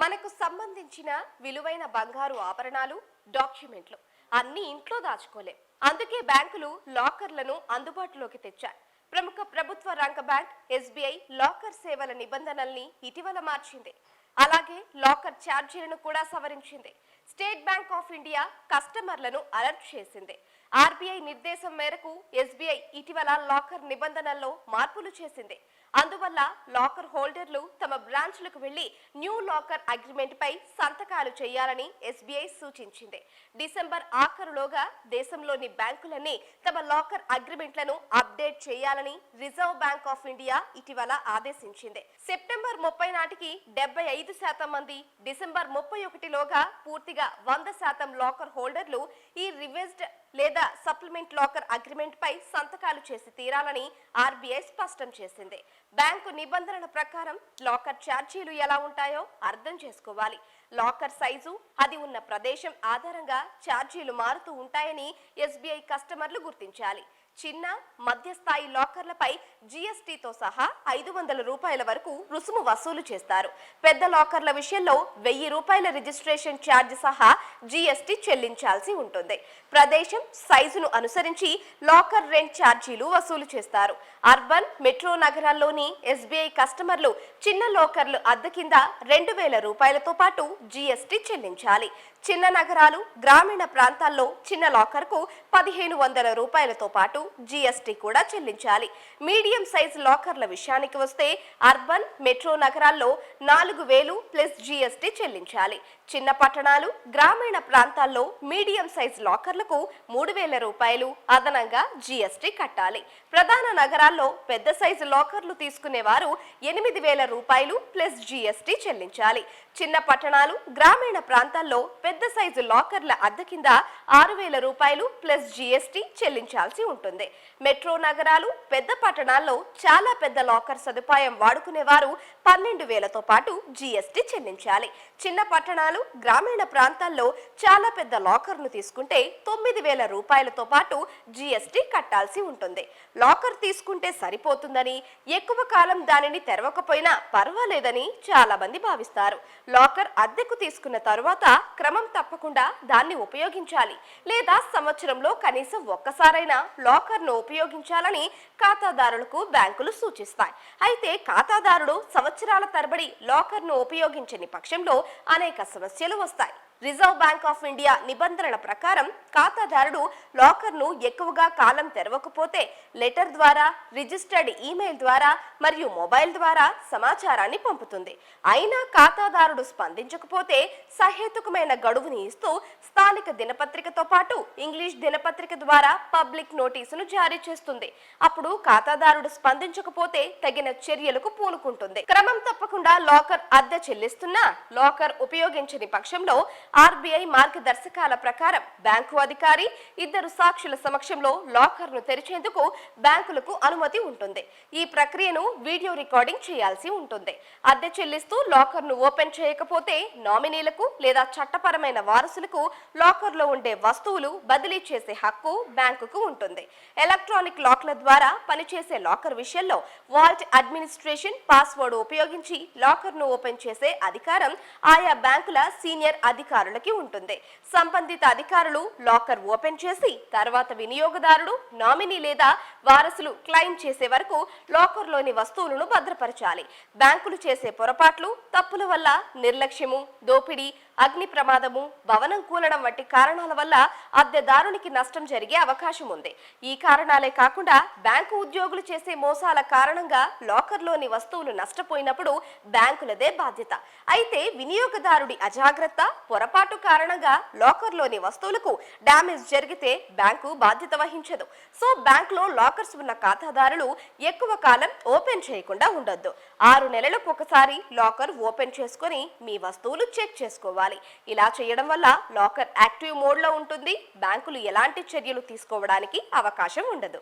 మనకు సంబంధించిన విలువైన బంగారు ఆభరణాలు డాక్యుమెంట్లు అన్ని ఇంట్లో దాచుకోలేం. అందుకే బ్యాంకులు లాకర్లను అందుబాటులోకి తెచ్చాయి. ప్రముఖ ప్రభుత్వ రంగ బ్యాంక్ ఎస్బీఐ లాకర్ సేవల నిబంధనల్ని ఇటీవల మార్చింది. అలాగే లాకర్ ఛార్జీలను కూడా సవరించింది. స్టేట్ బ్యాంక్ ఆఫ్ ఇండియా కస్టమర్లను అలర్ట్ చేసింది. ఆర్బీఐ నిర్దేశం మేరకు ఎస్బీఐ ఇటీవల లాకర్ నిబంధనల్లో మార్పులు చేసింది. అందువల్ల లాకర్ హోల్డర్లు తమ బ్రాంచ్లకు వెళ్ళి న్యూ లాకర్ అగ్రిమెంట్ పై సంతకాలు చేయాలని ఎస్బీఐ సూచించింది. డిసెంబర్ ఆఖరులోగా దేశంలోని బ్యాంకులన్నీ తమ లాకర్ అగ్రిమెంట్లను అప్డేట్ చేయాలని రిజర్వ్ బ్యాంక్ ఆఫ్ ఇండియా ఇటీవల ఆదేశించింది. సెప్టెంబర్ ముప్పై నాటికి డెబ్బై ఐదు శాతం మంది డిసెంబర్ ముప్పై ఒకటిలోగా పూర్తిగా వంద శాతం లాకర్ హోల్డర్లు ఈ రివైజ్డ్ లేదా సప్లిమెంట్ లాకర్ అగ్రిమెంట్ పై సంతకాలు చేసి తీరాలని ఆర్బీఐ స్పష్టం చేసింది. బ్యాంకు నిబంధనల ప్రకారం లాకర్ ఛార్జీలు ఎలా ఉంటాయో అర్థం చేసుకోవాలి. లాకర్ సైజు అది ఉన్న ప్రదేశం ఆధారంగా ఛార్జీలు మారుతూ ఉంటాయని ఎస్బీఐ కస్టమర్లు గుర్తించాలి. చిన్న మధ్యస్థాయి లాకర్లపై జీఎస్టీతో సహా ఐదు వందల రూపాయల వరకు రుసుము వసూలు చేస్తారు. పెద్ద లాకర్ల విషయంలో వెయ్యి రూపాయల రిజిస్ట్రేషన్ ఛార్జ్ సహా జీఎస్టీ చెల్లించాల్సి ఉంటుంది. ప్రదేశం సైజును అనుసరించి లాకర్ రెంట్ ఛార్జీలు వసూలు చేస్తారు. అర్బన్ మెట్రో నగరాల్లోని ఎస్బీఐ కస్టమర్లు చిన్న లాకర్లు అద్దె కింద రెండు వేల రూపాయలతో పాటు జీఎస్టీ చెల్లించాలి. చిన్న నగరాలు గ్రామీణ ప్రాంతాల్లో చిన్న లాకర్కు పదిహేను వందల రూపాయలతో పాటు జీఎస్టీ కూడా చెల్లించాలి. మీడియం సైజ్ లాకర్ల విషయానికి వస్తే అర్బన్ మెట్రో నగరాల్లో నాలుగు వేలు ప్లస్ జీఎస్టీ చెల్లించాలి. చిన్న పట్టణాలు గ్రామీణ ప్రాంతాల్లో మీడియం సైజ్ లాకర్లకు మూడు వేల రూపాయలు అదనంగా జీఎస్టీ కట్టాలి. ప్రధాన నగరాల్లో పెద్ద సైజు లాకర్లు తీసుకునేవారు ఎనిమిది వేల రూపాయలు ప్లస్ జీఎస్టీ చెల్లించాలి. చిన్న పట్టణాలు గ్రామీణ ప్రాంతాల్లో పెద్ద పెద్ద సైజు లాకర్ల అద్దె కింద ఆరు వేల రూపాయలు ప్లస్ జీఎస్టీ చెల్లించాల్సి ఉంటుంది. మెట్రో నగరాలు పెద్ద పట్టణాల్లో చాలా పెద్ద లాకర్ సదుపాయం వాడుకునేవారు పన్నెండు వేలతో పాటు జీఎస్టీ చెల్లించాలి. చిన్న పట్టణాలు గ్రామీణ ప్రాంతాల్లో చాలా పెద్ద లాకర్ను తీసుకుంటే తొమ్మిది వేల రూపాయలతో పాటు జీఎస్టీ కట్టాల్సి ఉంటుంది. లాకర్ తీసుకుంటే సరిపోతుందని ఎక్కువ కాలం దానిని తెరవకపోయినా పర్వాలేదని చాలా మంది భావిస్తారు. లాకర్ అద్దెకు తీసుకున్న తరువాత క్రమ తప్పకుండా దాన్ని ఉపయోగించాలి. లేదా సంవత్సరంలో కనీసం ఒక్కసారైనా లాకర్ను ఉపయోగించాలని ఖాతాదారులకు బ్యాంకులు సూచిస్తాయి. అయితే ఖాతాదారుడు సంవత్సరాల తరబడి లాకర్ను ఉపయోగించని పక్షంలో అనేక సమస్యలు వస్తాయి. రిజర్వ్ బ్యాంక్ ఆఫ్ ఇండియా నిబంధనల ప్రకారం ఖాతాదారుడు లాకర్ను ఎక్కువగా కాలం తెరవకపోతే లెటర్ ద్వారా రిజిస్టర్డ్ ఈమెయిల్ ద్వారా మరియు మొబైల్ ద్వారా సమాచారాన్ని పంపుతుంది. అయినా ఖాతాదారుడు స్పందించకపోతే సహేతుకమైన గడువుని ఇస్తూ స్థానిక దినపత్రికతో పాటు ఇంగ్లీష్ దినపత్రిక ద్వారా పబ్లిక్ నోటీసును జారీ చేస్తుంది. అప్పుడు ఖాతాదారుడు స్పందించకపోతే తగిన చర్యలకు పూనుకుంటుంది. క్రమం తప్పకుండా లాకర్ అద్దె చెల్లిస్తున్నా లాకర్ ఉపయోగించని పక్షంలో ఆర్బీఐ మార్గదర్శకాల ప్రకారం బ్యాంకు అధికారి ఇద్దరు సాక్షుల సమక్షంలో లాకర్ను తెరిచేందుకు బ్యాంకులకు అనుమతి ఉంటుంది. ఈ ప్రక్రియను వీడియో రికార్డింగ్ చేయాల్సి ఉంటుంది. అద్దె చెల్లిస్తూ లాకర్ను ఓపెన్ చేయకపోతే నామినీలకు లేదా చట్టపరమైన వారసులకు లాకర్లో ఉండే వస్తువులు బదిలీ చేసే హక్కు బ్యాంకుకు ఉంటుంది. ఎలక్ట్రానిక్ లాక్ల ద్వారా పనిచేసే లాకర్ విషయంలో వాల్ట్ అడ్మినిస్ట్రేషన్ పాస్వర్డ్ ఉపయోగించి లాకర్ను ఓపెన్ చేసే అధికారం ఆయా బ్యాంకుల సీనియర్ వినియోగదారులకి ఉంటుంది. సంబంధిత అధికారులు లాకర్ ఓపెన్ చేసి తర్వాత వినియోగదారుడు నామినీ లేదా వారసులు క్లెయిమ్ చేసే వరకు లాకర్లోని వస్తువులను భద్రపరచాలి. బ్యాంకులు చేసే పొరపాట్లు తప్పుల వల్ల నిర్లక్ష్యము దోపిడీ అగ్ని ప్రమాదము భవనం కూలడం వంటి కారణాల వల్ల అద్దెదారునికి నష్టం జరిగే అవకాశం ఉంది. ఈ కారణాలే కాకుండా బ్యాంకు ఉద్యోగులు చేసే మోసాల కారణంగా లాకర్లోని వస్తువులు నష్టపోయినప్పుడు బ్యాంకులదే బాధ్యత. అయితే వినియోగదారుడి అజాగ్రత్త పొరపాటు కారణంగా లాకర్లోని వస్తువులకు డ్యామేజ్ జరిగితే బ్యాంకు బాధ్యత వహించదు. సో బ్యాంకులో లాకర్స్ ఉన్న ఖాతాదారులు ఎక్కువ కాలం ఓపెన్ చేయకుండా ఉండొద్దు. ఆరు నెలలకు ఒకసారి లాకర్ ఓపెన్ చేసుకొని మీ వస్తువులు చెక్ చేసుకోవాలి. ఇలా చేయడం వల్ల లాకర్ యాక్టివ్ మోడ్లో ఉంటుంది. బ్యాంకులు ఎలాంటి చర్యలు తీసుకోవడానికి అవకాశం ఉండదు.